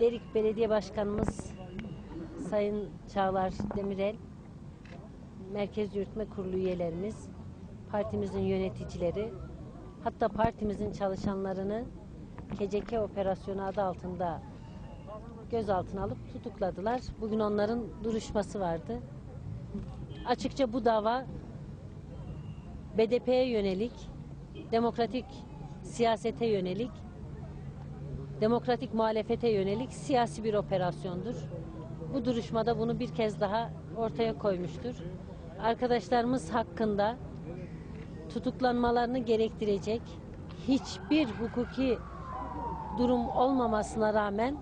Derik Belediye Başkanımız Sayın Çağlar Demirel, Merkez Yürütme Kurulu üyelerimiz, partimizin yöneticileri, hatta partimizin çalışanlarını KCK operasyonu adı altında gözaltına alıp tutukladılar. Bugün onların duruşması vardı. Açıkça bu dava BDP'ye yönelik, demokratik siyasete yönelik demokratik muhalefete yönelik siyasi bir operasyondur. Bu duruşmada bunu bir kez daha ortaya koymuştur. Arkadaşlarımız hakkında tutuklanmalarını gerektirecek hiçbir hukuki durum olmamasına rağmen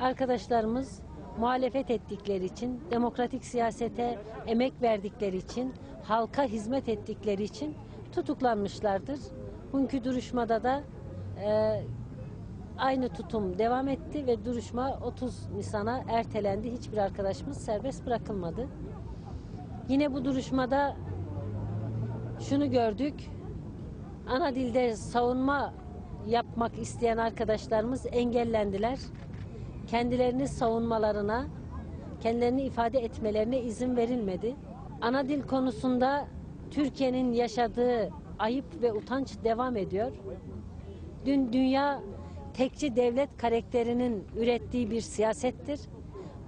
arkadaşlarımız muhalefet ettikleri için, demokratik siyasete emek verdikleri için, halka hizmet ettikleri için tutuklanmışlardır. Bugünkü duruşmada da e, aynı tutum devam etti ve duruşma 30 Nisan'a ertelendi. Hiçbir arkadaşımız serbest bırakılmadı. Yine bu duruşmada şunu gördük. Ana dilde savunma yapmak isteyen arkadaşlarımız engellendiler. Kendilerini savunmalarına, kendilerini ifade etmelerine izin verilmedi. Ana dil konusunda Türkiye'nin yaşadığı ayıp ve utanç devam ediyor. Dün dünya tekçi devlet karakterinin ürettiği bir siyasettir.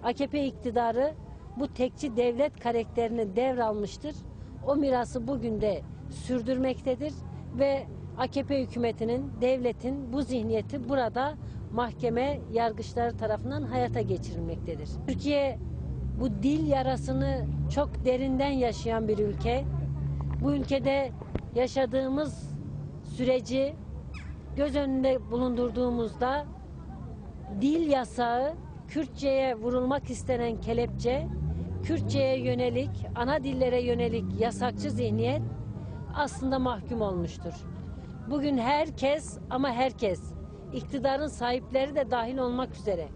AKP iktidarı bu tekçi devlet karakterini devralmıştır. O mirası bugün de sürdürmektedir ve AKP hükümetinin, devletin bu zihniyeti burada mahkeme yargıçları tarafından hayata geçirilmektedir. Türkiye bu dil yarasını çok derinden yaşayan bir ülke. Bu ülkede yaşadığımız süreci göz önünde bulundurduğumuzda dil yasağı, Kürtçe'ye vurulmak istenen kelepçe, Kürtçe'ye yönelik, ana dillere yönelik yasakçı zihniyet aslında mahkum olmuştur. Bugün herkes ama herkes, iktidarın sahipleri de dahil olmak üzere,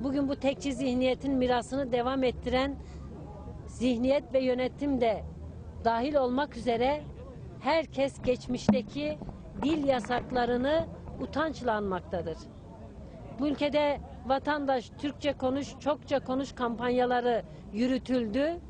bugün bu tekçi zihniyetin mirasını devam ettiren zihniyet ve yönetim de dahil olmak üzere herkes geçmişteki dil yasaklarını utançla anmaktadır. Bu ülkede vatandaş Türkçe konuş, çokça konuş kampanyaları yürütüldü.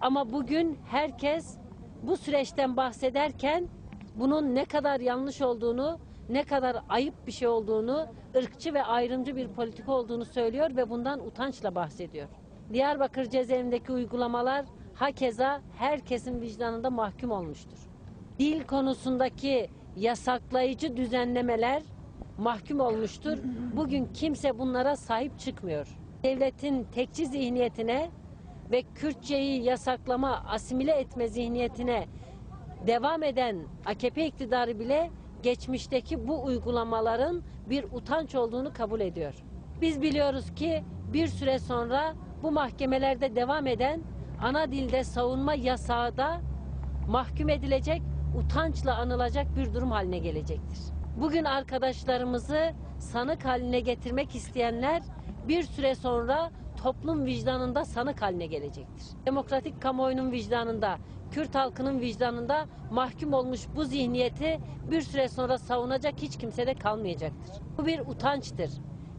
Ama bugün herkes bu süreçten bahsederken bunun ne kadar yanlış olduğunu, ne kadar ayıp bir şey olduğunu, ırkçı ve ayrımcı bir politika olduğunu söylüyor ve bundan utançla bahsediyor. Diyarbakır cezaevindeki uygulamalar hakeza herkesin vicdanında mahkum olmuştur. Dil konusundaki yasaklayıcı düzenlemeler mahkum olmuştur. Bugün kimse bunlara sahip çıkmıyor. Devletin tekçi zihniyetine ve Kürtçeyi yasaklama, asimile etme zihniyetine devam eden AKP iktidarı bile geçmişteki bu uygulamaların bir utanç olduğunu kabul ediyor. Biz biliyoruz ki bir süre sonra bu mahkemelerde devam eden ana dilde savunma yasağı da mahkum edilecek, utançla anılacak bir durum haline gelecektir. Bugün arkadaşlarımızı sanık haline getirmek isteyenler bir süre sonra toplum vicdanında sanık haline gelecektir. Demokratik kamuoyunun vicdanında, Kürt halkının vicdanında mahkum olmuş bu zihniyeti bir süre sonra savunacak hiç kimse de kalmayacaktır. Bu bir utançtır.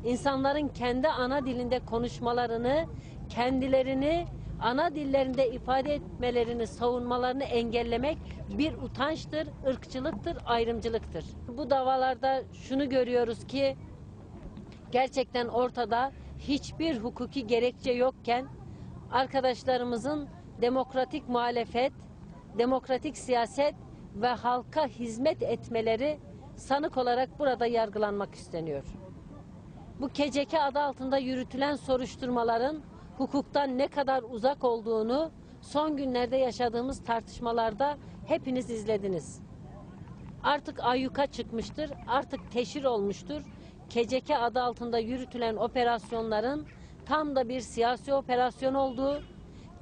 İnsanların kendi ana dilinde konuşmalarını, kendilerini ana dillerinde ifade etmelerini, savunmalarını engellemek bir utançtır, ırkçılıktır, ayrımcılıktır. Bu davalarda şunu görüyoruz ki gerçekten ortada hiçbir hukuki gerekçe yokken arkadaşlarımızın demokratik muhalefet, demokratik siyaset ve halka hizmet etmeleri sanık olarak burada yargılanmak isteniyor. Bu KCK adı altında yürütülen soruşturmaların hukuktan ne kadar uzak olduğunu son günlerde yaşadığımız tartışmalarda hepiniz izlediniz. Artık ayyuka çıkmıştır, artık teşhir olmuştur. KCK adı altında yürütülen operasyonların tam da bir siyasi operasyon olduğu,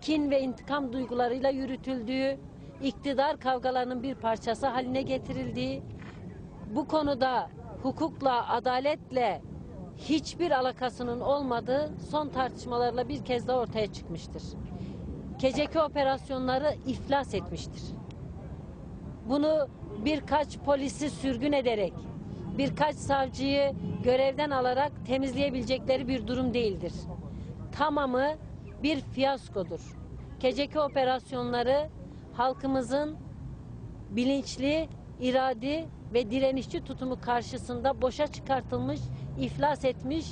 kin ve intikam duygularıyla yürütüldüğü, iktidar kavgalarının bir parçası haline getirildiği, bu konuda hukukla, adaletle hiçbir alakasının olmadığı son tartışmalarla bir kez daha ortaya çıkmıştır. KCK operasyonları iflas etmiştir. Bunu birkaç polisi sürgün ederek, birkaç savcıyı görevden alarak temizleyebilecekleri bir durum değildir. Tamamı bir fiyaskodur. Geceki operasyonları halkımızın bilinçli, iradi ve direnişçi tutumu karşısında boşa çıkartılmış, iflas etmiş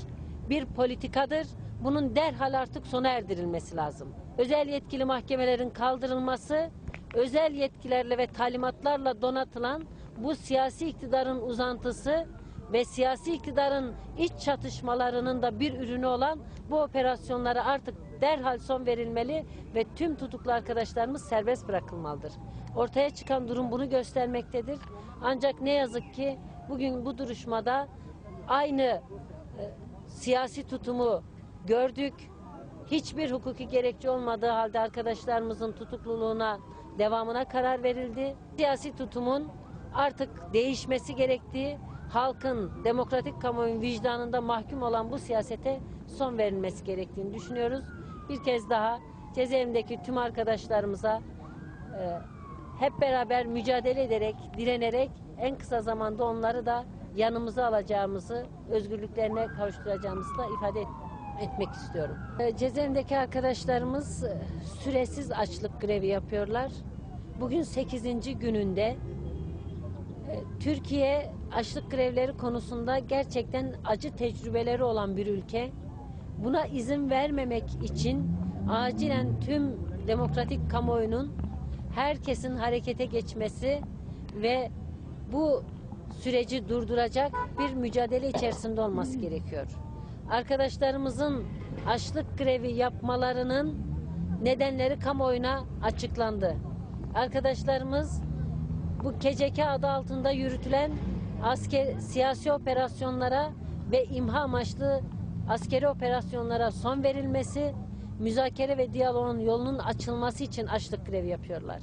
bir politikadır. Bunun derhal artık sona erdirilmesi lazım. Özel yetkili mahkemelerin kaldırılması, özel yetkilerle ve talimatlarla donatılan bu siyasi iktidarın uzantısı ve siyasi iktidarın iç çatışmalarının da bir ürünü olan bu operasyonlara artık derhal son verilmeli ve tüm tutuklu arkadaşlarımız serbest bırakılmalıdır. Ortaya çıkan durum bunu göstermektedir. Ancak ne yazık ki bugün bu duruşmada aynı e, siyasi tutumu gördük. Hiçbir hukuki gerekçe olmadığı halde arkadaşlarımızın tutukluluğuna devamına karar verildi. Siyasi tutumun artık değişmesi gerektiği, halkın, demokratik kamuoyun vicdanında mahkum olan bu siyasete son verilmesi gerektiğini düşünüyoruz. Bir kez daha cezaevindeki tüm arkadaşlarımıza e, hep beraber mücadele ederek, direnerek en kısa zamanda onları da yanımıza alacağımızı, özgürlüklerine kavuşturacağımızı da ifade et- etmek istiyorum. E, Cezaevindeki arkadaşlarımız e, süresiz açlık grevi yapıyorlar. Bugün 8. gününde e, Türkiye açlık grevleri konusunda gerçekten acı tecrübeleri olan bir ülke. Buna izin vermemek için acilen tüm demokratik kamuoyunun herkesin harekete geçmesi ve bu süreci durduracak bir mücadele içerisinde olması gerekiyor. Arkadaşlarımızın açlık grevi yapmalarının nedenleri kamuoyuna açıklandı. Arkadaşlarımız bu KCK adı altında yürütülen asker siyasi operasyonlara ve imha amaçlı askeri operasyonlara son verilmesi, müzakere ve diyaloğun yolunun açılması için açlık grevi yapıyorlar.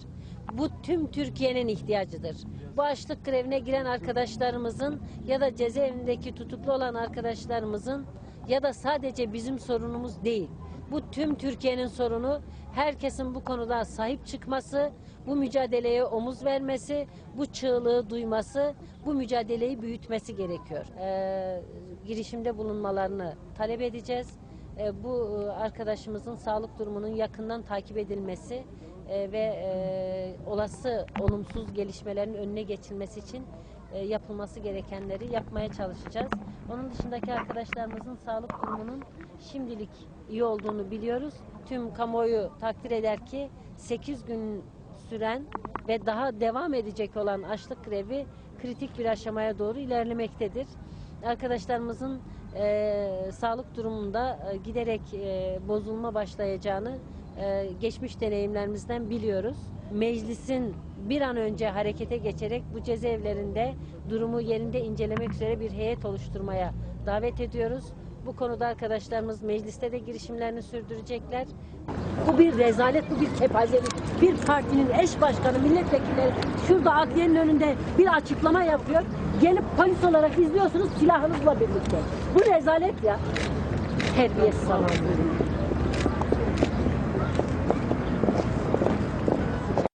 Bu tüm Türkiye'nin ihtiyacıdır. Bu açlık grevine giren arkadaşlarımızın ya da cezaevindeki tutuklu olan arkadaşlarımızın ya da sadece bizim sorunumuz değil. Bu tüm Türkiye'nin sorunu. Herkesin bu konuda sahip çıkması, bu mücadeleye omuz vermesi, bu çığlığı duyması, bu mücadeleyi büyütmesi gerekiyor. Ee, girişimde bulunmalarını talep edeceğiz. Ee, bu e, arkadaşımızın sağlık durumunun yakından takip edilmesi e, ve e, olası olumsuz gelişmelerin önüne geçilmesi için e, yapılması gerekenleri yapmaya çalışacağız. Onun dışındaki arkadaşlarımızın sağlık durumunun şimdilik iyi olduğunu biliyoruz. Tüm kamuoyu takdir eder ki 8 gün süren ve daha devam edecek olan açlık grevi kritik bir aşamaya doğru ilerlemektedir. Arkadaşlarımızın e, sağlık durumunda e, giderek e, bozulma başlayacağını e, geçmiş deneyimlerimizden biliyoruz. Meclisin bir an önce harekete geçerek bu cezaevlerinde durumu yerinde incelemek üzere bir heyet oluşturmaya davet ediyoruz. Bu konuda arkadaşlarımız mecliste de girişimlerini sürdürecekler. Bu bir rezalet, bu bir kepazelik. Bir partinin eş başkanı, milletvekilleri şurada adliyenin önünde bir açıklama yapıyor. Gelip polis olarak izliyorsunuz silahınızla birlikte. Bu rezalet ya. Terbiyesiz ama.